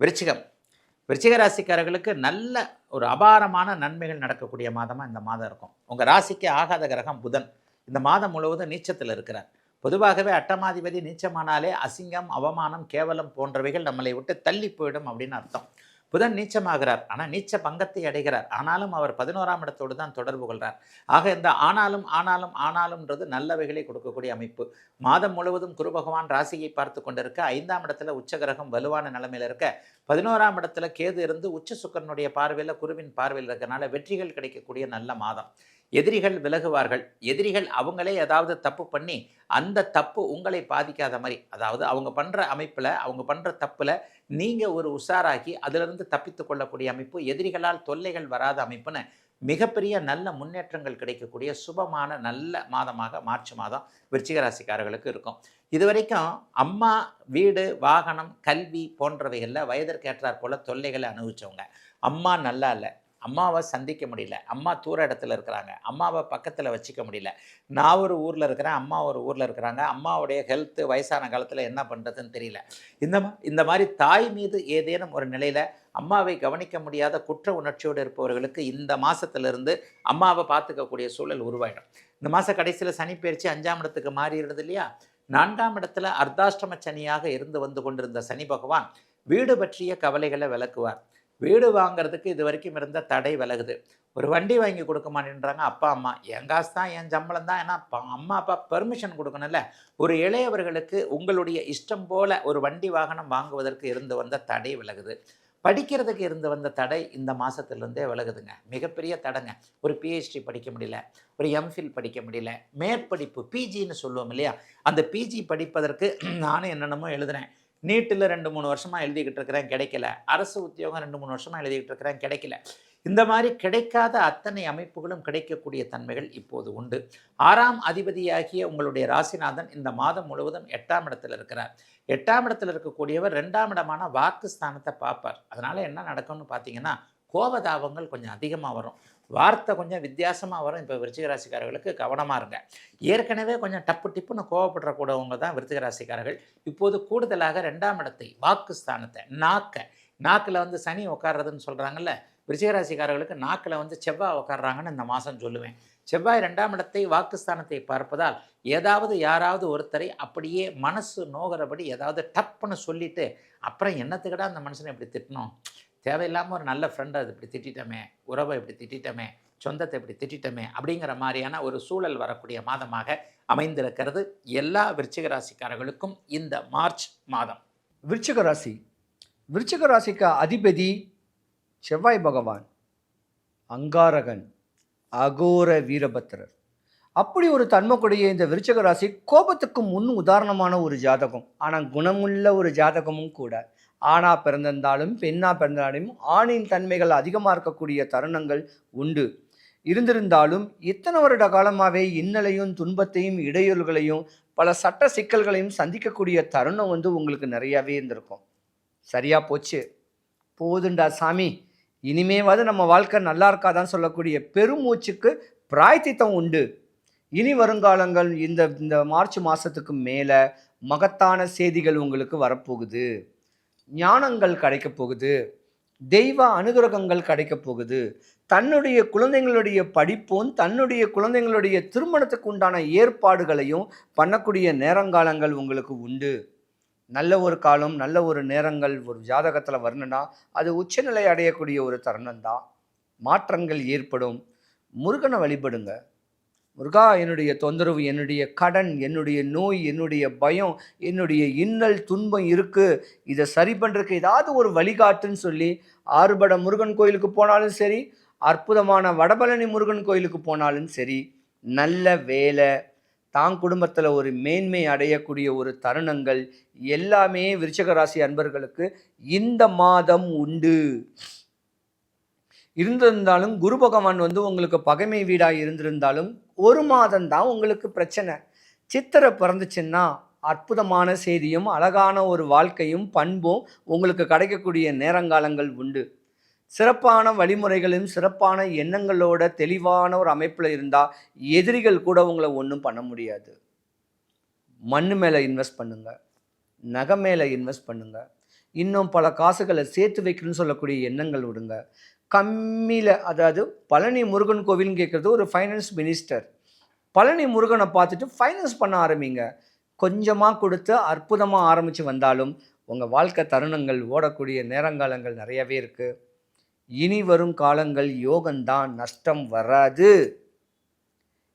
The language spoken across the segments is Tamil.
விருச்சிகம். விருச்சிக ராசிக்காரர்களுக்கு நல்ல ஒரு அபாரமான நன்மைகள் நடக்கக்கூடிய மாதமாக இந்த மாதம் இருக்கும். உங்கள் ராசிக்கு ஆகாத கிரகம் புதன். இந்த மாதம் முழுவதும் நீச்சத்தில் இருக்கிறார். பொதுவாகவே அட்டமாதிபதி நீச்சமானாலே அசிங்கம் அவமானம் கேவலம் போன்றவைகள் நம்மளை விட்டு தள்ளி போயிடும் அப்படின்னு அர்த்தம். புதன் நீச்சமாகிறார். ஆனால் நீச்ச பங்கத்தை அடைகிறார். ஆனாலும் அவர் பதினோராம் இடத்தோடு தான் தொடர்பு கொள்கிறார் ஆக இந்த ஆனாலும் ஆனாலும் ஆனாலும்ன்றது நல்லவைகளை கொடுக்கக்கூடிய அமைப்பு. மாதம் முழுவதும் குரு பகவான் ராசியை பார்த்து கொண்டிருக்க ஐந்தாம் இடத்துல உச்சகிரகம் வலுவான நிலைமையில் இருக்க பதினோராம் இடத்துல கேது இருந்து உச்ச சுக்கரனுடைய பார்வையில் குருவின் பார்வையில் இருக்கிறனால வெற்றிகள் கிடைக்கக்கூடிய நல்ல மாதம். எதிரிகள் விலகுவார்கள். எதிரிகள் அவங்களே ஏதாவது தப்பு பண்ணி அந்த தப்பு உங்களை பாதிக்காத மாதிரி அதாவது அவங்க பண்ணுற அமைப்பில் அவங்க பண்ணுற தப்பில் நீங்கள் ஒரு உஷாராக்கி அதிலிருந்து தப்பித்து கொள்ளக்கூடிய அமைப்பு எதிரிகளால் தொல்லைகள் வராத அமைப்புன்னு மிகப்பெரிய நல்ல முன்னேற்றங்கள் கிடைக்கக்கூடிய சுபமான நல்ல மாதமாக மார்ச் மாதம் விருச்சிகராசிக்காரர்களுக்கு இருக்கும். இது வரைக்கும் அம்மா வீடு வாகனம் கல்வி போன்றவைகளில் வயதிற்கேற்றாற் போல் தொல்லைகளை அனுபவிச்சவங்க. அம்மா நல்லா இல்லை. அம்மாவை சந்திக்க முடியல. அம்மா தூர இடத்துல இருக்கிறாங்க. அம்மாவை பக்கத்தில் வச்சுக்க முடியல. நான் ஒரு ஊரில் இருக்கிறேன் அம்மா ஒரு ஊரில் இருக்கிறாங்க. அம்மாவுடைய ஹெல்த்து வயசான காலத்தில் என்ன பண்ணுறதுன்னு தெரியல. இந்த மா- இந்த மாதிரி தாய் மீது ஏதேனும் ஒரு நிலையில் அம்மாவை கவனிக்க முடியாத குற்ற உணர்ச்சியோடு இருப்பவர்களுக்கு இந்த மாதத்திலிருந்து அம்மாவை பார்த்துக்கக்கூடிய சூழல் உருவாயிடும். இந்த மாத கடைசியில் சனி பயிற்சி அஞ்சாம் இடத்துக்கு மாறிடுது இல்லையா? நான்காம் இடத்துல அர்த்தாஷ்டம சனியாக இருந்து வந்து கொண்டிருந்த சனி பகவான் வீடு பற்றிய கவலைகளை விளக்குவார். வீடு வாங்குறதுக்கு இது வரைக்கும் இருந்த தடை விலகுது. ஒரு வண்டி வாங்கி கொடுக்க மாட்டேன்றாங்க. அப்பா அம்மா என் காசு தான் என் சம்பளம் தான். ஏன்னா அம்மா அப்பா பெர்மிஷன் கொடுக்கணும்ல. ஒரு இளையவர்களுக்கு உங்களுடைய இஷ்டம் போல் ஒரு வண்டி வாகனம் வாங்குவதற்கு இருந்து வந்த தடை விலகுது. படிக்கிறதுக்கு இருந்து வந்த தடை இந்த மாதத்துலேருந்தே விலகுதுங்க. மிகப்பெரிய தடைங்க. ஒரு பிஹெச்டி படிக்க முடியல. ஒரு எம்ஃபில் படிக்க முடியல. மேற்படிப்பு பிஜின்னு சொல்லுவோம் இல்லையா? அந்த பிஜி படிப்பதற்கு நானும் என்னென்னமோ எழுதுனேன் நீட்டில் ரெண்டு மூணு வருஷமாக எழுதிக்கிட்டு இருக்கிறேன் கிடைக்கல. அரசு உத்தியோகம் ரெண்டு மூணு வருஷமாக எழுதிக்கிட்டு இருக்கிறேன் கிடைக்கல. இந்த மாதிரி கிடைக்காத அத்தனை அமைப்புகளும் கிடைக்கக்கூடிய தன்மைகள் இப்போது உண்டு. ஆறாம் அதிபதியாகிய உங்களுடைய ராசிநாதன் இந்த மாதம் முழுவதும் எட்டாம் இடத்தில் இருக்கிறார். எட்டாம் இடத்தில் இருக்கக்கூடியவர் ரெண்டாம் இடமான வாக்கு ஸ்தானத்தை பார்ப்பார். அதனால் என்ன நடக்கும்னு பார்த்தீங்கன்னா கோபதாபங்கள் கொஞ்சம் அதிகமாக வரும். வார்த்தை கொஞ்சம் வித்தியாசமாக வரும். இப்போ விருச்சிகராசிக்காரர்களுக்கு கவனமாக இருங்க. ஏற்கனவே கொஞ்சம் டப்பு டிப்புன்னு கோவப்படுறக்கூடவங்க தான் விருச்சிகராசிக்காரர்கள். இப்போது கூடுதலாக ரெண்டாம் இடத்தை வாக்கு ஸ்தானத்தை நாக்கை நாக்கில் வந்து சனி உட்கார்றதுன்னு சொல்கிறாங்கல்ல விருச்சிகராசிக்காரர்களுக்கு நாக்கில் வந்து செவ்வாய் உட்காடுறாங்கன்னு இந்த மாதம் சொல்லுவேன். செவ்வாய் ரெண்டாம் இடத்தை வாக்குஸ்தானத்தை பார்ப்பதால் ஏதாவது யாராவது ஒருத்தரை அப்படியே மனசு நோகிறபடி ஏதாவது டப்புன்னு சொல்லிட்டு அப்புறம் என்னத்துக்கடா அந்த மனுஷனை இப்படி திட்டணும்? தேவையில்லாமல் ஒரு நல்ல ஃப்ரெண்டை அது இப்படி திட்டிட்டோமே உறவை இப்படி திட்டிட்டோமே சொந்தத்தை இப்படி திட்டிட்டோமே அப்படிங்கிற மாதிரியான ஒரு சூழல் வரக்கூடிய மாதமாக அமைந்திருக்கிறது. எல்லா விருச்சிக ராசிக்காரர்களுக்கும் இந்த மார்ச் மாதம். விருச்சிக ராசி. விருச்சிக ராசிக்கு அதிபதி செவ்வாய் பகவான் அங்காரகன் அகோர வீரபத்திரர். அப்படி ஒரு தன்மைக்குடைய இந்த விருச்சக ராசி கோபத்துக்கு முன் உதாரணமான ஒரு ஜாதகம். ஆனால் குணமுள்ள ஒரு ஜாதகமும் கூட. ஆணா பிறந்திருந்தாலும் பெண்ணா பிறந்தாலும் ஆணின் தன்மைகள் அதிகமாக இருக்கக்கூடிய தருணங்கள் உண்டு. இருந்திருந்தாலும் இத்தனை வருட காலமாகவே இன்னலையும் துன்பத்தையும் இடையூறுகளையும் பல சட்ட சிக்கல்களையும் சந்திக்கக்கூடிய தருணம் வந்து உங்களுக்கு நிறையாவே இருந்திருக்கும். சரியா போச்சு. போதுண்டா சாமி. இனிமேவாது நம்ம வாழ்க்கை நல்லா இருக்காதான் சொல்லக்கூடிய பெருமூச்சுக்கு பிராய்த்தித்தம் உண்டு. இனி வருங்காலங்கள் இந்த இந்த மார்ச் மாதத்துக்கு மேலே மகத்தான செய்திகள் உங்களுக்கு வரப்போகுது. ஞானங்கள் கிடைக்கப் போகுது. தெய்வ அனுகிரகங்கள் கிடைக்கப் போகுது. தன்னுடைய குழந்தைங்களுடைய படிப்பும் தன்னுடைய குழந்தைங்களுடைய திருமணத்துக்கு உண்டான ஏற்பாடுகளையும் பண்ணக்கூடிய நேரங்காலங்கள் உங்களுக்கு உண்டு. நல்ல ஒரு காலம் நல்ல ஒரு நேரங்கள் ஒரு ஜாதகத்தில் வரணும்னா அது உச்சநிலை அடையக்கூடிய ஒரு தருணம் தான் மாற்றங்கள் ஏற்படும். முருகனை வழிபடுங்க. முருகா என்னுடைய தொந்தரவு என்னுடைய கடன் என்னுடைய நோய் என்னுடைய பயம் என்னுடைய இன்னல் துன்பம் இருக்குது இதை சரி பண்ணுறதுக்கு ஏதாவது ஒரு வழிகாட்டுன்னு சொல்லி ஆறுபட முருகன் கோயிலுக்கு போனாலும் சரி அற்புதமான வடபழனி முருகன் கோயிலுக்கு போனாலும் சரி நல்ல வேலை. தான் குடும்பத்தில் ஒரு மேன்மை அடையக்கூடிய ஒரு தருணங்கள் எல்லாமே விருச்சகராசி அன்பர்களுக்கு இந்த மாதம் உண்டு. இருந்திருந்தாலும் குரு பகவான் வந்து உங்களுக்கு பகைமை வீடாக இருந்திருந்தாலும் ஒரு மாதம் தான் உங்களுக்கு பிரச்சனை. சித்திரை பிறந்துச்சுன்னா அற்புதமான செய்தியும் அழகான ஒரு வாழ்க்கையும் பண்பும் உங்களுக்கு கிடைக்கக்கூடிய நேரங்காலங்கள் உண்டு. சிறப்பான வழிமுறைகளும் சிறப்பான எண்ணங்களோட தெளிவான ஒரு அமைப்பில் இருந்தால் எதிரிகள் கூட உங்களை ஒன்றும் பண்ண முடியாது. மண் மேலே இன்வெஸ்ட் பண்ணுங்கள் நகை மேலே இன்வெஸ்ட் பண்ணுங்கள் இன்னும் பல காசுகளை சேர்த்து வைக்கணும்னு சொல்லக்கூடிய எண்ணங்கள் விடுங்க. கம்மியில் அதாவது பழனி முருகன் கோவில்னு கேட்குறது ஒரு ஃபைனான்ஸ் மினிஸ்டர் பழனி முருகனை பார்த்துட்டு ஃபைனான்ஸ் பண்ண ஆரம்பிங்க. கொஞ்சமாக கொடுத்து அற்புதமாக ஆரம்பித்து வந்தாலும் உங்கள் வாழ்க்கை தருணங்கள் ஓடக்கூடிய நேரங்காலங்கள் நிறையவே இருக்குது இனி வரும் காலங்கள் யோகம்தான் நஷ்டம் வராது.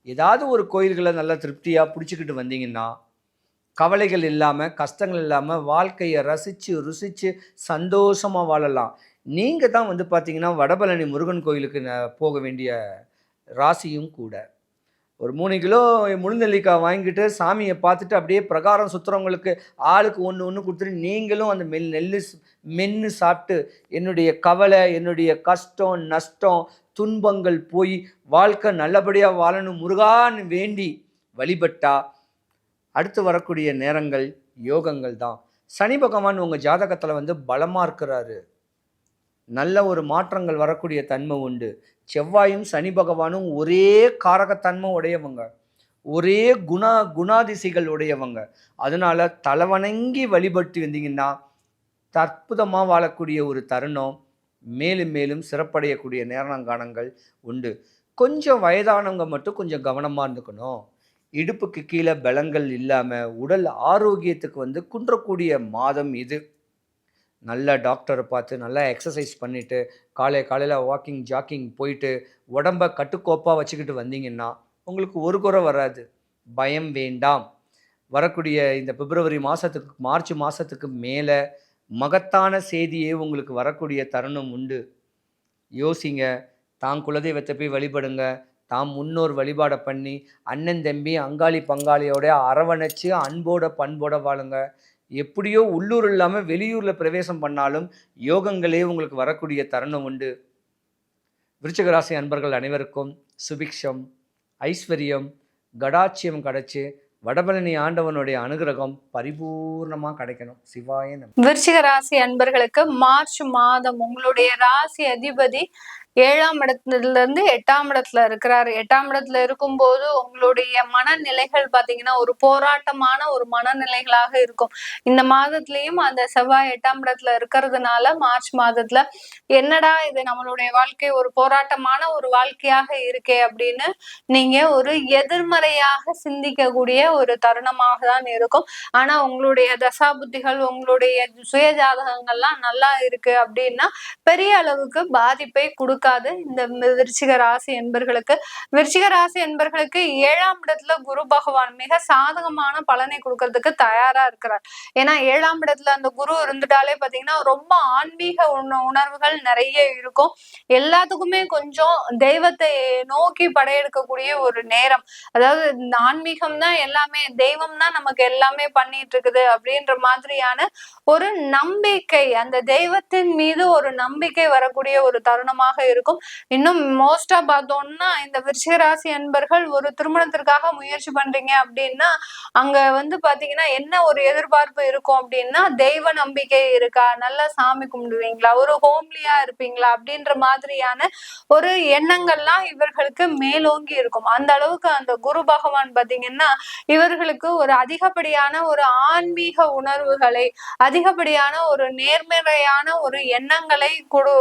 ஏதாவது ஒரு கோயில்களை நல்லா திருப்தியாக பிடிச்சிக்கிட்டு வந்தீங்கன்னா கவலைகள் இல்லாமல் கஷ்டங்கள் இல்லாமல் வாழ்க்கையை ரசித்து ருசித்து சந்தோஷமாக வாழலாம். நீங்கள் தான் வந்து பார்த்தீங்கன்னா வடபழனி முருகன் கோயிலுக்கு போக வேண்டிய ராசியும் கூட. ஒரு மூணு கிலோ முழுநெல்லிக்காய் வாங்கிட்டு சாமியை பார்த்துட்டு அப்படியே பிரகாரம் சுற்றுறவங்களுக்கு ஆளுக்கு ஒன்று ஒன்று கொடுத்துட்டு நீங்களும் அந்த மெல் நெல் மென்று சாப்பிட்டு என்னுடைய கவலை என்னுடைய கஷ்டம் நஷ்டம் துன்பங்கள் போய் வாழ்க்கை நல்லபடியாக வாழணும் முருகான்னு வேண்டி வழிபட்டா அடுத்து வரக்கூடிய நேரங்கள் யோகங்கள் தான். சனி பகவான் உங்கள் ஜாதகத்தில் வந்து பலமாக இருக்கிறாரு. நல்ல ஒரு மாற்றங்கள் வரக்கூடிய தன்மை உண்டு. செவ்வாயும் சனி பகவானும் ஒரே காரகத்தன்மை உடையவங்க. ஒரே குணா குணாதிசைகள் உடையவங்க. அதனால தலைவணங்கி வழிபட்டு வந்தீங்கன்னா அற்புதமாக வாழக்கூடிய ஒரு தருணம் மேலும் மேலும் சிறப்படையக்கூடிய நேரணங்கானங்கள் உண்டு. கொஞ்சம் வயதானவங்க மட்டும் கொஞ்சம் கவனமாக இருந்துக்கணும். இடுப்புக்கு கீழே பலங்கள் இல்லாமல் உடல் ஆரோக்கியத்துக்கு வந்து குன்றக்கூடிய மாதம் இது. நல்ல டாக்டரை பார்த்து நல்லா எக்ஸசைஸ் பண்ணிவிட்டு காலை காலையில் வாக்கிங் ஜாக்கிங் போயிட்டு உடம்ப கட்டுக்கோப்பாக வச்சுக்கிட்டு வந்தீங்கன்னா உங்களுக்கு ஒரு குறை வராது. பயம் வேண்டாம். வரக்கூடிய இந்த பிப்ரவரி மாதத்துக்கு மார்ச் மாதத்துக்கு மேலே மகத்தான செய்தியே உங்களுக்கு வரக்கூடிய தருணம் உண்டு. யோசிங்க. தான் குலதெய்வத்தை போய் வழிபடுங்க. தாம் முன்னோர் வழிபாடை பண்ணி அண்ணன் தம்பி அங்காளி பங்காளியோட அரவணைச்சு அன்போட பண்போட வாழுங்க. எப்படியோ உள்ளூர் இல்லாமல் வெளியூரில் பிரவேசம் பண்ணாலும் யோகங்களே உங்களுக்கு வரக்கூடிய தருணம் உண்டு. விருச்சகராசி அன்பர்கள் அனைவருக்கும் சுபிக்ஷம் ஐஸ்வர்யம் கடாட்சியம் கிடைச்சு வடபழனி ஆண்டவனுடைய அனுகிரகம் பரிபூர்ணமாக கிடைக்கணும். சிவாய விருச்சிக ராசி அன்பர்களுக்கு மார்ச் மாதம் உங்களுடைய ராசி அதிபதி ஏழாம் இடத்துல இருந்து எட்டாம் இடத்துல இருக்கிறாரு. எட்டாம் இடத்துல இருக்கும்போது உங்களுடைய மனநிலைகள் பாத்தீங்கன்னா ஒரு போராட்டமான ஒரு மனநிலைகளாக இருக்கும். இந்த மாதத்துலயும் அந்த செவ்வாய் எட்டாம் இடத்துல இருக்கிறதுனால மார்ச் மாதத்துல என்னடா இது நம்மளுடைய வாழ்க்கை ஒரு போராட்டமான ஒரு வாழ்க்கையாக இருக்கே அப்படின்னு நீங்க ஒரு எதிர்மறையாக சிந்திக்கக்கூடிய ஒரு தருணமாக தான் இருக்கும். ஆனா உங்களுடைய தசாபுத்திகள் உங்களுடைய சுய ஜாதகங்கள்லாம் நல்லா இருக்கு அப்படின்னா பெரிய அளவுக்கு பாதிப்பை கொடுக்க கொடுக்காது. இந்த விருச்சிக ராசி என்பர்களுக்கு விருச்சிக ராசி என்பர்களுக்கு ஏழாம் இடத்துல குரு பகவான் மிக சாதகமான பலனை கொடுக்கறதுக்கு தயாரா இருக்கிறார். ஏன்னா ஏழாம் இடத்துல அந்த குரு இருந்துட்டாலே பாத்தீங்கன்னா ரொம்ப ஆன்மீக உண- உணர்வுகள் நிறைய இருக்கும். எல்லாத்துக்குமே கொஞ்சம் தெய்வத்தை நோக்கி படையெடுக்கக்கூடிய ஒரு நேரம். அதாவது இந்த ஆன்மீகம் தான் எல்லாமே தெய்வம் தான் நமக்கு எல்லாமே பண்ணிட்டு இருக்குது அப்படின்ற மாதிரியான ஒரு நம்பிக்கை அந்த தெய்வத்தின் மீது ஒரு நம்பிக்கை வரக்கூடிய ஒரு தருணமாக இருக்கும் இருக்கும். இன்னும் மோஸ்டா பார்த்தோம்னா இந்த விருஷராசி அன்பர்கள் ஒரு திருமணத்திற்காக முயற்சி பண்றீங்க அப்படின்னா அங்க வந்து பாத்தீங்கன்னா என்ன ஒரு எதிர்பார்ப்பு இருக்கும் அப்படின்னா தெய்வ நம்பிக்கை இருக்கா? நல்லா சாமி கும்பிடுவீங்களா? ஒரு ஹோம்லியா இருப்பீங்களா? அப்படின்ற மாதிரியான ஒரு எண்ணங்கள்லாம் இவர்களுக்கு மேலோங்கி இருக்கும். அந்த அளவுக்கு அந்த குரு பகவான் பாத்தீங்கன்னா இவர்களுக்கு ஒரு அதிகப்படியான ஒரு ஆன்மீக உணர்வுகளை அதிகப்படியான ஒரு நேர்மறையான ஒரு எண்ணங்களை கொடு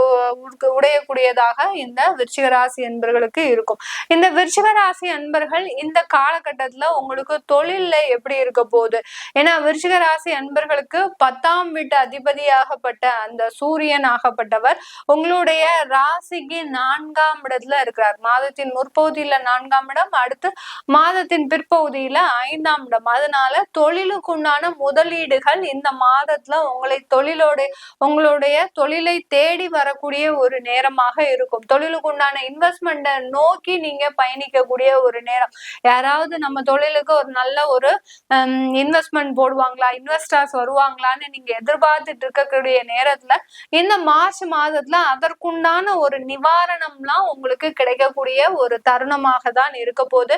உடுக்க- இந்த விருச்சிகராசி அன்பர்களுக்கு இருக்கும். இந்த விருச்சிகராசி அன்பர்கள் இந்த காலகட்டத்துல உங்களுக்கு தொழில்ல எப்படி இருக்க போகுது? ஏன்னா விருச்சிகராசி அன்பர்களுக்கு பத்தாம் வீட்டு அதிபதியாகப்பட்ட அந்த சூரியன் ஆகப்பட்டவர் உங்களுடைய ராசிக்கு நான்காம் இடத்துல இருக்கிறார். மாதத்தின் முற்பகுதியில நான்காம் இடம் அடுத்து மாதத்தின் பிற்பகுதியில ஐந்தாம் இடம். அதனால தொழிலுக்கு உண்டான முதலீடுகள் இந்த மாதத்துல உங்களை தொழிலோட உங்களுடைய தொழிலை தேடி வரக்கூடிய ஒரு நேரமாக இருக்கும். தொழிலுக்கு உண்டான இன்வெஸ்ட்மெண்ட்டை நோக்கி நீங்க பயணிக்கக்கூடிய ஒரு நேரம். யாராவது நம்ம தொழிலுக்கு ஒரு நல்ல ஒரு இன்வெஸ்ட்மெண்ட் போடுவாங்களா இன்வெஸ்டர்ஸ் வருவாங்களான்னு நீங்க எதிர்பார்த்துட்டு இருக்கக்கூடிய நேரத்துல இந்த மார்ச் மாதத்துல அதற்குண்டான ஒரு நிவாரணம்லாம் உங்களுக்கு கிடைக்கக்கூடிய ஒரு தருணமாக தான் இருக்க போது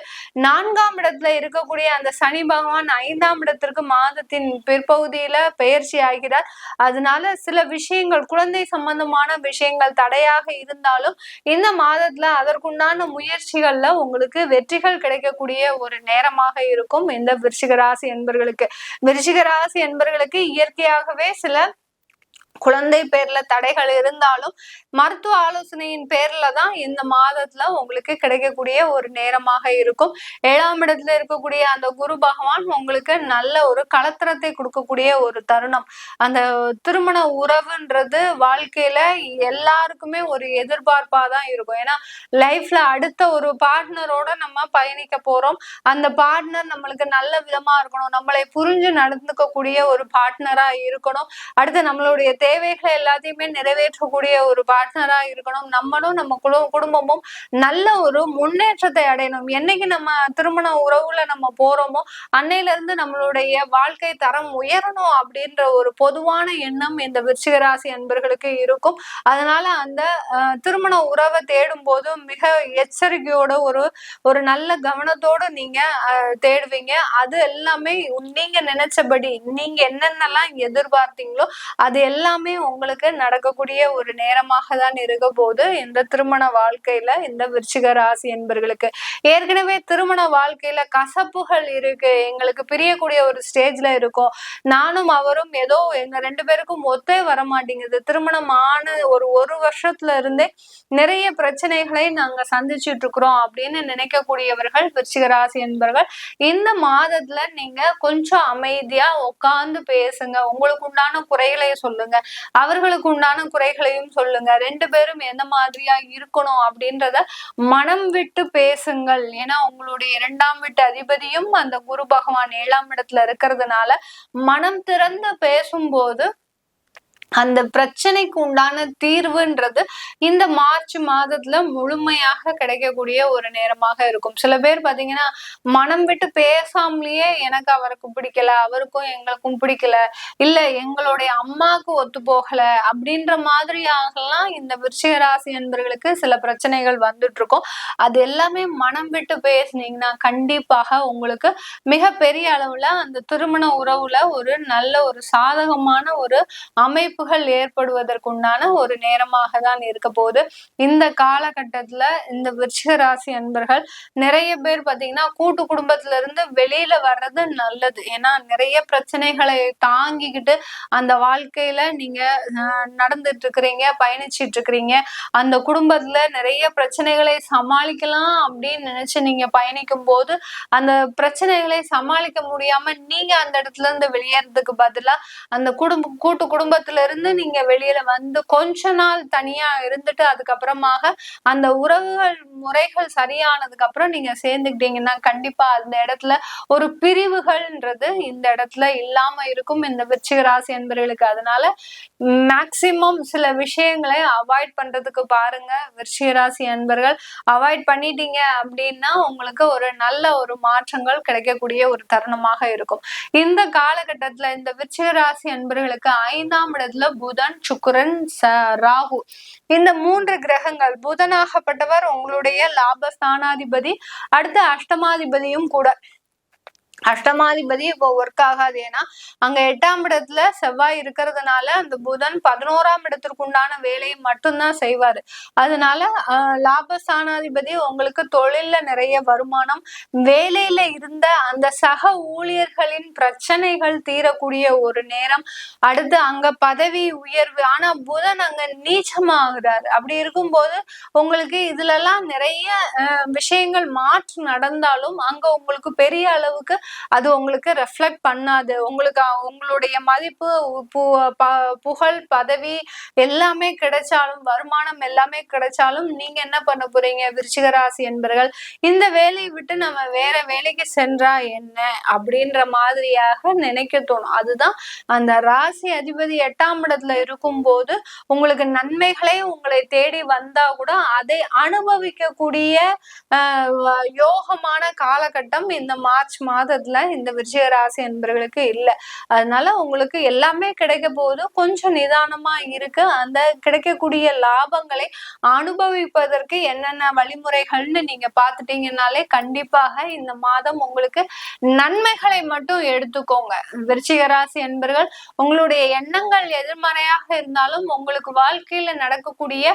நான்காம் இடத்துல இருக்கக்கூடிய அந்த சனி பகவான் ஐந்தாம் இடத்திற்கு மாதத்தின் பிற்பகுதியில பயிற்சி ஆகிறார். அதனால சில விஷயங்கள் குழந்தை சம்பந்தமான விஷயங்கள் தடையாக இருந்தாலும் இந்த மாதத்துல அதற்குண்டான முயற்சிகள்ல உங்களுக்கு வெற்றிகள் கிடைக்கக்கூடிய ஒரு நேரமாக இருக்கும். இந்த விருச்சிக ராசி என்பர்களுக்கு. விருச்சிக ராசி என்பர்களுக்கு இயற்கையாகவே சில குழந்தை பேர்ல தடைகள் இருந்தாலும் மருத்துவ ஆலோசனையின் பேர்ல தான் இந்த மாதத்துல உங்களுக்கு கிடைக்கக்கூடிய ஒரு நேரமாக இருக்கும். ஏழாம் இடத்துல இருக்கக்கூடிய அந்த குரு பகவான் உங்களுக்கு நல்ல ஒரு கலத்திரத்தை கொடுக்கக்கூடிய ஒரு தருணம். அந்த திருமண உறவுன்றது வாழ்க்கையில எல்லாருக்குமே ஒரு எதிர்பார்ப்பா தான் இருக்கும். ஏன்னா லைஃப்ல அடுத்த ஒரு பார்ட்னரோட நம்ம பயணிக்க போறோம். அந்த பார்ட்னர் நம்மளுக்கு நல்ல விதமா இருக்கணும். நம்மளை புரிஞ்சு நடந்துக்கக்கூடிய ஒரு பார்ட்னரா இருக்கணும். அடுத்து நம்மளுடைய தேவைகளை எல்லாத்தையுமே நிறைவேற்றக்கூடிய ஒரு பார்ட்னரா இருக்கணும். நம்மளும் நம்ம குடும்பமும் நல்ல ஒரு முன்னேற்றத்தை அடையணும். என்னைக்கு நம்ம திருமண உறவுல நம்ம போறோமோ அன்னையில இருந்து நம்மளுடைய வாழ்க்கை தரம் உயரணும் அப்படின்ற ஒரு பொதுவான எண்ணம் இந்த விருச்சிக ராசி அன்பர்களுக்கு இருக்கும். அதனால அந்த திருமண உறவை தேடும் போது மிக எச்சரிக்கையோட ஒரு ஒரு நல்ல கவனத்தோட நீங்க தேடுவீங்க. அது எல்லாமே நீங்க நினைச்சபடி நீங்க என்னென்னலாம் எதிர்பார்த்தீங்களோ அது எல்லாமே உங்களுக்கு நடக்கக்கூடிய ஒரு நேரமாக தான் இருக்க போது இந்த திருமண வாழ்க்கையில இந்த விருச்சிக ராசி என்பர்களுக்கு. ஏற்கனவே திருமண வாழ்க்கையில கசப்புகள் இருக்கு. எங்களுக்கு பிரியக்கூடிய ஒரு ஸ்டேஜ்ல இருக்கும். நானும் அவரும் ஏதோ எங்க ரெண்டு பேருக்கும் ஒத்தே வர மாட்டேங்குது திருமணம் ஆன ஒரு ஒரு வருஷத்துல இருந்தே நிறைய பிரச்சனைகளை நாங்க சந்திச்சுட்டு இருக்கிறோம் அப்படின்னு நினைக்கக்கூடியவர்கள் விருச்சிக ராசி என்பவர்கள் இந்த மாதத்துல நீங்க கொஞ்சம் அமைதியா உட்கார்ந்து பேசுங்க. உங்களுக்கு உண்டான குறைகளை சொல்லுங்க. அவர்களுக்கு உண்டான குறைகளையும் சொல்லுங்க. ரெண்டு பேரும் எந்த மாதிரியா இருக்கணும் அப்படின்றத மனம் விட்டு பேசுங்கள். ஏன்னா உங்களுடைய இரண்டாம் வீட்டு அதிபதியும் அந்த குரு பகவான் ஏழாம் இடத்துல இருக்கிறதுனால மனம் திறந்து பேசும்போது அந்த பிரச்சனைக்கு உண்டான தீர்வுன்றது இந்த மார்ச் மாதத்துல முழுமையாக கிடைக்கக்கூடிய ஒரு நேரமாக இருக்கும். சில பேர் பாத்தீங்கன்னா மனம் விட்டு பேசாமலேயே எனக்கு அவருக்கு பிடிக்கல அவருக்கும் எங்களுக்கும் பிடிக்கல இல்ல எங்களுடைய அம்மாவுக்கு ஒத்து போகல அப்படின்ற மாதிரியாகலாம் இந்த விருச்சிக ராசி என்பர்களுக்கு சில பிரச்சனைகள் வந்துட்டு இருக்கும் அது எல்லாமே மனம் விட்டு பேசுனீங்கன்னா கண்டிப்பாக உங்களுக்கு மிகப்பெரிய அளவுல அந்த திருமண உறவுல ஒரு நல்ல ஒரு சாதகமான ஒரு அமைப்பு பாதிப்புகள் ஏற்படுவதற்குண்டான ஒரு நேரமாக தான் இருக்க போகுது. இந்த காலகட்டத்துல இந்த விருச்சிக ராசி அன்பர்கள் நிறைய பேர் பாத்தீங்கன்னா கூட்டு குடும்பத்துல இருந்து வெளியில வர்றது நல்லது. ஏன்னா நிறைய பிரச்சனைகளை தாங்கிக்கிட்டு அந்த வாழ்க்கையில நீங்க நடந்துட்டு இருக்கிறீங்க பயணிச்சிட்டு இருக்கிறீங்க அந்த குடும்பத்துல நிறைய பிரச்சனைகளை சமாளிக்கலாம் அப்படின்னு நினைச்சு நீங்க பயணிக்கும் போது அந்த பிரச்சனைகளை சமாளிக்க முடியாம நீங்க அந்த இடத்துல இருந்து வெளியேறதுக்கு பதிலா அந்த குடும்ப கூட்டு குடும்பத்துல இருந்து நீங்க வெளியில வந்து கொஞ்ச நாள் தனியா இருந்துட்டு அதுக்கப்புறமாக அந்த உறவுகள் முறைகள் சரியானதுக்கு அப்புறம் நீங்க சேர்ந்துக்கிட்டீங்கன்னா கண்டிப்பா அந்த இடத்துல ஒரு பிரிவுகள்ன்றது இந்த இடத்துல இல்லாம இருக்கும் இந்த விருச்சிக ராசி என்பவர்களுக்கு அதனால மேக்சிமம் சில விஷயங்களை அவாய்ட் பண்றதுக்கு பாருங்க விருச்சிக ராசி அன்பர்கள். அவாய்ட் பண்ணிட்டீங்க அப்படின்னா உங்களுக்கு ஒரு நல்ல ஒரு மாற்றங்கள் கிடைக்கக்கூடிய ஒரு தருணமாக இருக்கும். இந்த காலகட்டத்துல இந்த விருச்சிக ராசி அன்பர்களுக்கு ஐந்தாம் இடத்துல புதன் சுக்கரன் ச- ராகு. இந்த மூன்று கிரகங்கள் புதனாகப்பட்டவர் உங்களுடைய லாபஸ்தானாதிபதி அடுத்து அஷ்டமாதிபதியும் கூட. அஷ்டமாதிபதி இப்போ ஒர்க் ஆகாது. ஏன்னா அங்க எட்டாம் இடத்துல செவ்வாய் இருக்கிறதுனால அந்த புதன் பதினோராம் இடத்திற்கு உண்டான வேலையை மட்டும்தான் செய்வாரு. அதனால லாப லாபஸ்தானாதிபதி உங்களுக்கு தொழில்ல நிறைய வருமானம் வேலையில இருந்த அந்த சக ஊழியர்களின் பிரச்சனைகள் தீரக்கூடிய ஒரு நேரம் அடுத்து அங்க பதவி உயர்வு ஆனா புதன் அங்க நீச்சமாகிறாரு. அப்படி இருக்கும்போது உங்களுக்கு இதுல எல்லாம் நிறைய விஷயங்கள் மாற்று நடந்தாலும் அங்க உங்களுக்கு பெரிய அளவுக்கு அது உங்களுக்கு ரெஃப்ளெக்ட் பண்ணாது. உங்களுக்கு உங்களுடைய மதிப்பு பு- ப- புகழ் பதவி எல்லாமே கிடைச்சாலும் வருமானம் எல்லாமே கிடைச்சாலும் நீங்க என்ன பண்ண போறீங்க? விருச்சிக ராசி என்பர்கள் இந்த வேலையை விட்டு நம்ம வேற வேலைக்கு சென்றா என்ன? அப்படின்ற மாதிரியாக நினைக்க தோணும். அதுதான் அந்த ராசி அதிபதி எட்டாம் இடத்துல இருக்கும் போது உங்களுக்கு நன்மைகளே உங்களை தேடி வந்தா கூட அதை அனுபவிக்கக்கூடிய யோகமான காலகட்டம் இந்த மார்ச் மாதத்துல இந்த விருச்சிக ராசி என்பவர்களுக்கு இல்லை. அதனால உங்களுக்கு எல்லாமே கிடைக்க போது கொஞ்சம் நிதானமா இருக்கு. அந்த கிடைக்கக்கூடிய லாபங்களை அனுபவிப்பதற்கு என்னென்ன வழிமுறைகள்னு நீங்க பாத்துட்டீங்கனாலே கண்டிப்பாக இந்த மாதம் உங்களுக்கு நன்மைகளை மட்டும் எடுத்துக்கோங்க. விருச்சிக ராசி என்பர்கள் உங்களுடைய எண்ணங்கள் எதிர்மறையாக இருந்தாலும் உங்களுக்கு வாழ்க்கையில நடக்கக்கூடிய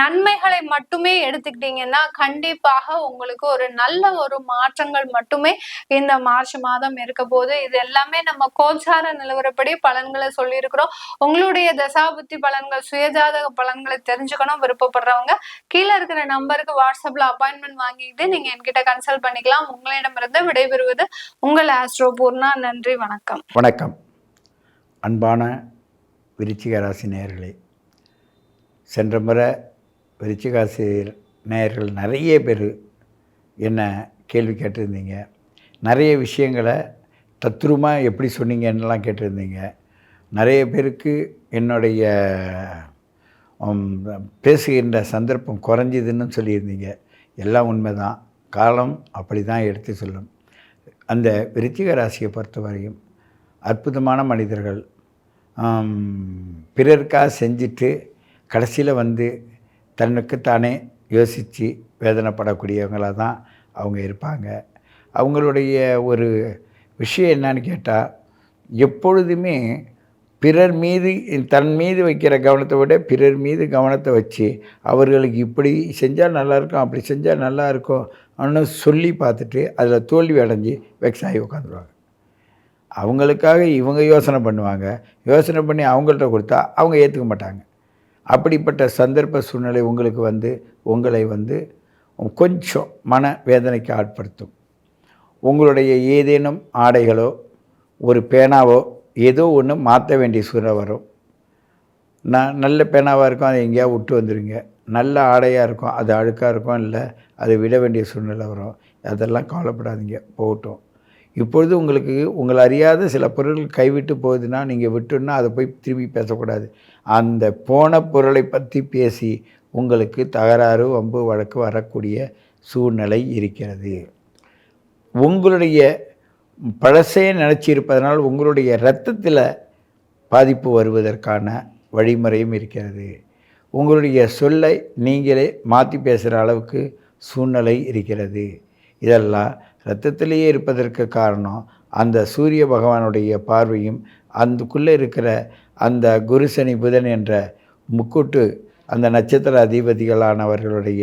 நன்மைகளை மட்டுமே எடுத்துக்கிட்டீங்கன்னா கண்டிப்பாக உங்களுக்கு ஒரு நல்ல ஒரு மாற்றங்கள் மட்டுமே இந்த மாதம் மார்ச் மாதம் இருக்க போது இது எல்லாமே நம்ம கோச்சார நிலவரப்படி பலன்களை சொல்லியிருக்கிறோம். உங்களுடைய தசாபுத்தி பலன்கள் சுயஜாதக பலன்களை தெரிஞ்சுக்கணும் விருப்பப்படுறவங்க கீழே இருக்கிற நம்பருக்கு வாட்ஸ்அப்ல அப்பாயின்மெண்ட் வாங்கிட்டு நீங்க என்கிட்ட கன்சல்ட் பண்ணிக்கலாம். உங்களிடமிருந்து விடைபெறுவது உங்கள் ஆஸ்ட்ரோ பூர்ணா. நன்றி வணக்கம். வணக்கம். அன்பான விருச்சிக ராசி நேயர்களே சென்ற முறை விரிச்சிகராசி நேயர்கள் நிறைய பேர் என்ன கேள்வி கேட்டிருந்தீங்க. நிறைய விஷயங்களை தத்ரூமாக எப்படி சொன்னீங்கன்னுலாம் கேட்டிருந்தீங்க. நிறைய பேருக்கு என்னுடைய பேசுகின்ற சந்தர்ப்பம் குறைஞ்சிதுன்னு சொல்லியிருந்தீங்க. எல்லாம் உண்மை தான் காலம் அப்படி தான் எடுத்து சொல்லும். அந்த விருச்சிக ராசியை பொறுத்தவரையும் அற்புதமான மனிதர்கள். பிறருக்காக செஞ்சுட்டு கடைசியில் வந்து தன்னுக்குத்தானே யோசித்து வேதனைப்படக்கூடியவங்களாக தான் அவங்க இருப்பாங்க. அவங்களுடைய ஒரு விஷயம் என்னன்னு கேட்டால் எப்பொழுதுமே பிறர் மீது தன் மீது வைக்கிற கவனத்தை விட பிறர் மீது கவனத்தை வச்சு அவர்களுக்கு இப்படி செஞ்சால் நல்லாயிருக்கும் அப்படி செஞ்சால் நல்லா இருக்கும் அப்படின்னு சொல்லி பார்த்துட்டு அதில் தோல்வி அடைஞ்சு வெக்ஸ் ஆகி உட்காந்துருவாங்க அவங்களுக்காக இவங்க யோசனை பண்ணுவாங்க. யோசனை பண்ணி அவங்கள்ட்ட கொடுத்தா அவங்க ஏற்றுக்க மாட்டாங்க. அப்படிப்பட்ட சந்தர்ப்ப சூழ்நிலை உங்களுக்கு வந்து உங்களை வந்து கொஞ்சம் மன வேதனைக்கு ஆட்படுத்தும். உங்களுடைய ஏதேனும் ஆடைகளோ ஒரு பேனாவோ ஏதோ ஒன்று மாற்ற வேண்டிய சூழ்நிலை வரும். நான் நல்ல பேனாவாக இருக்கும் அதை எங்கேயா விட்டு வந்துடுங்க நல்ல ஆடையாக இருக்கும் அது அழுக்காக இருக்கும் இல்லை அது விட வேண்டிய சூழ்நிலை வரும். அதெல்லாம் கவலைப்படாதீங்க போகட்டும். இப்பொழுது உங்களுக்கு உங்களை அறியாத சில பொருள் கைவிட்டு போகுதுன்னா நீங்கள் விட்டுன்னா அதை போய் திரும்பி பேசக்கூடாது. அந்த போன பொருளை பற்றி பேசி உங்களுக்கு தகராறு வம்பு வழக்கு வரக்கூடிய சூழ்நிலை இருக்கிறது. உங்களுடைய பழசே நினச்சிருப்பதனால் உங்களுடைய இரத்தத்தில் பாதிப்பு வருவதற்கான வழிமுறையும் இருக்கிறது. உங்களுடைய சொல்லை நீங்களே மாற்றி பேசுகிற அளவுக்கு சூழ்நிலை இருக்கிறது. இதெல்லாம் இரத்தத்திலேயே இருப்பதற்கு காரணம் அந்த சூரிய பகவானுடைய பார்வையும் அதுக்குள்ளே இருக்கிற அந்த குரு சனி புதன் என்ற முக்கூட்டு அந்த நட்சத்திர அதிபதிகளானவர்களுடைய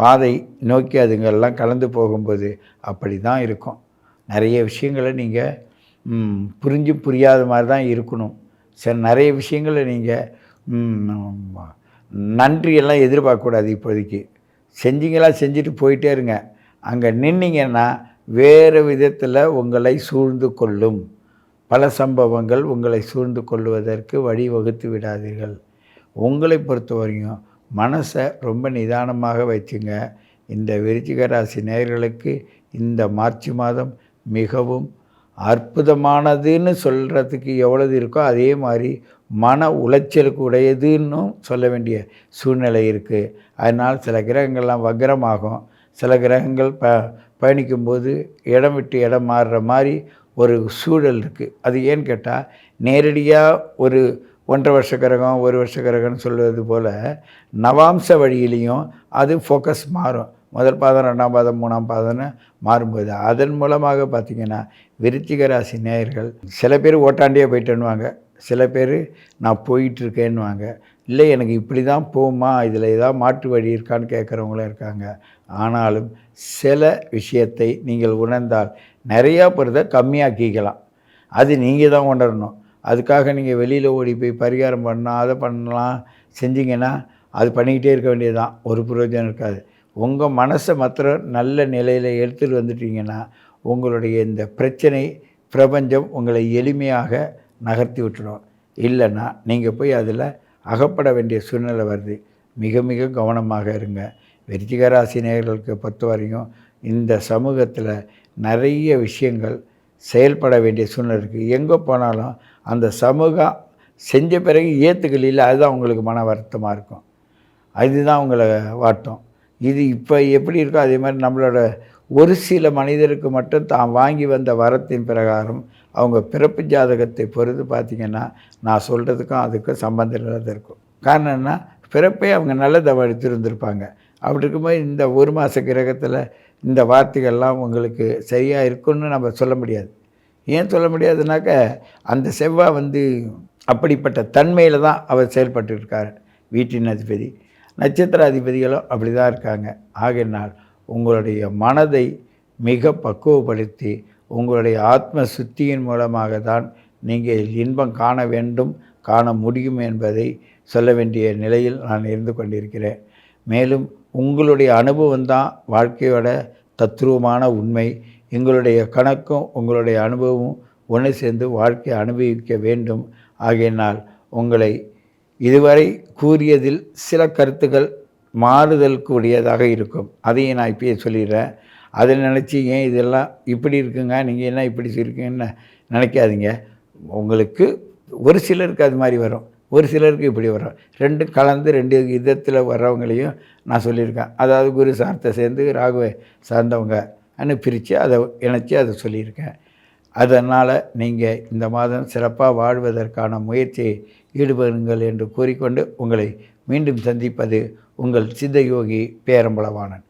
பாதை நோக்கி அதுங்கெல்லாம் கலந்து போகும்போது அப்படி தான் இருக்கும். நிறைய விஷயங்களை நீங்கள் புரிஞ்சு புரியாத மாதிரி தான் இருக்கணும். சரி நிறைய விஷயங்களை நீங்கள் நன்றியெல்லாம் எதிர்பார்க்கக்கூடாது இப்போதைக்கு. செஞ்சீங்களா செஞ்சுட்டு போயிட்டே இருங்க. அங்கே நின்னீங்கன்னா வேறு விதத்தில் உங்களை சூழ்ந்து கொள்ளும். பல சம்பவங்கள் உங்களை சூழ்ந்து கொள்வதற்கு வழிவகுத்து விடாதீர்கள். உங்களை பொறுத்தவரையும் மனசை ரொம்ப நிதானமாக வச்சுங்க. இந்த விருச்சிக ராசி நேயர்களுக்கு இந்த மார்ச் மாதம் மிகவும் அற்புதமானதுன்னு சொல்கிறதுக்கு எவ்வளவு இருக்கோ அதே மாதிரி மன உளைச்சலுக்கு உடையதுன்னும் சொல்ல வேண்டிய சூழ்நிலை இருக்குது அதனால் சில கிரகங்கள்லாம் வக்ரமாகும். சில கிரகங்கள் ப பயணிக்கும்போது இடம் விட்டு இடம் மாறுற மாதிரி ஒரு சூழல் இருக்குது அது ஏன்னு கேட்டால் நேரடியாக ஒரு ஒன்றரை வருஷ கிரகம் ஒரு வருஷ கிரகம்னு சொல்வது போல் நவாம்ச வழியிலையும் அது ஃபோக்கஸ் மாறும். முதல் பாதம் ரெண்டாம் பாதம் மூணாம் பாதம்னு மாறும்போது அதன் மூலமாக பார்த்திங்கன்னா விருத்திகராசி நேயர்கள் சில பேர் ஓட்டாண்டியே போயிட்டேன்னுவாங்க. சில பேர் நான் போயிட்டுருக்கேன்னுவாங்க. இல்லை எனக்கு இப்படி தான் போகுமா? இதில் ஏதாவது மாற்று வழி இருக்கான்னு கேட்குறவங்களும் இருக்காங்க. ஆனாலும் சில விஷயத்தை நீங்கள் உணர்ந்தால் நிறையா பொருதை கம்மியாக்கிக்கலாம். அது நீங்கள் தான் உணரணும். அதுக்காக நீங்கள் வெளியில் ஓடி போய் பரிகாரம் பண்ணலாம் அதை பண்ணலாம் செஞ்சீங்கன்னா அது பண்ணிக்கிட்டே இருக்க வேண்டியது தான் ஒரு பிரயோஜனம் இருக்காது. உங்கள் மனசை மற்ற நல்ல நிலையில் எடுத்துகிட்டு வந்துட்டீங்கன்னா உங்களுடைய இந்த பிரச்சனை பிரபஞ்சம் உங்களை எளிமையாக நகர்த்தி விட்டுடும். இல்லைன்னா நீங்கள் போய் அதில் அகப்பட வேண்டிய சூழ்நிலை வருது. மிக மிக கவனமாக இருங்க. வெற்றிகராசி நேர்களுக்கு பொறுத்த வரையும் இந்த சமூகத்தில் நிறைய விஷயங்கள் செயல்பட வேண்டிய சூழ்நிலை இருக்குது. எங்கே போனாலும் அந்த சமூகம் செஞ்ச பிறகு ஏற்றுக்கல அதுதான் உங்களுக்கு மன வருத்தமாக இருக்கும். அதுதான் உங்களை வாட்டும் இது இப்போ எப்படி இருக்கோ அதே மாதிரி நம்மளோட ஒரு சில மனிதருக்கு மட்டும் தான் வாங்கி வந்த வரத்தின் பிரகாரம் அவங்க பிறப்பு ஜாதகத்தை பொறுத்து பார்த்திங்கன்னா நான் சொல்கிறதுக்கும் அதுக்கும் சம்பந்தம் இல்லாத இருக்கும். காரணம் என்ன பிறப்பே அவங்க நல்லதை வடித்திருந்திருப்பாங்க அப்படி இருக்கும்போது இந்த ஒரு மாத கிரகத்தில் இந்த வார்த்தைகள்லாம் உங்களுக்கு சரியாக இருக்குன்னு நம்ம சொல்ல முடியாது. ஏன் சொல்ல முடியாதுனாக்க அந்த செவ்வாய் வந்து அப்படிப்பட்ட தன்மையில் தான் அவர் செயல்பட்டு இருக்கார் வீட்டின் அதிபதி நட்சத்திர அதிபதிகளும் அப்படி தான் இருக்காங்க. ஆகினால் உங்களுடைய மனதை மிக பக்குவப்படுத்தி உங்களுடைய ஆத்ம சுத்தியின் மூலமாக தான் நீங்கள் இன்பம் காண வேண்டும் காண முடியும் என்பதை சொல்ல வேண்டிய நிலையில் நான் இருந்து கொண்டிருக்கிறேன். மேலும் உங்களுடைய அனுபவம் தான் வாழ்க்கையோட தத்ரூபமான உண்மை. எங்களுடைய கணக்கும் உங்களுடைய அனுபவமும் ஒன்று சேர்ந்து வாழ்க்கையை அனுபவிக்க வேண்டும். ஆகையினால் உங்களை இதுவரை கூறியதில் சில கருத்துக்கள் மாறுதலுக்குரியதாக இருக்கும். அதையும் நான் இப்பயே சொல்லிடுறேன். அதை நினச்சி ஏன் இதெல்லாம் இப்படி இருக்குங்க? நீங்கள் என்ன இப்படி இருக்கீங்கன்னு நினைக்காதீங்க. உங்களுக்கு ஒரு சிலருக்கு அது மாதிரி வரும். ஒரு சிலருக்கு இப்படி வரும். ரெண்டும் கலந்து ரெண்டு விதத்தில் வர்றவங்களையும் நான் சொல்லியிருக்கேன். அதாவது குரு சார்த்தை சேர்ந்து ராகுவை சார்ந்தவங்க. பிரித்து அதை இணைச்சி அதை சொல்லியிருக்கேன். அதனால் நீங்கள் இந்த மாதம் சிறப்பாக வாழ்வதற்கான முயற்சியை ஈடுபடுங்கள் என்று கூறிக்கொண்டு உங்களை மீண்டும் சந்திப்பது உங்கள் சித்தயோகி பேரம்பளவாணன்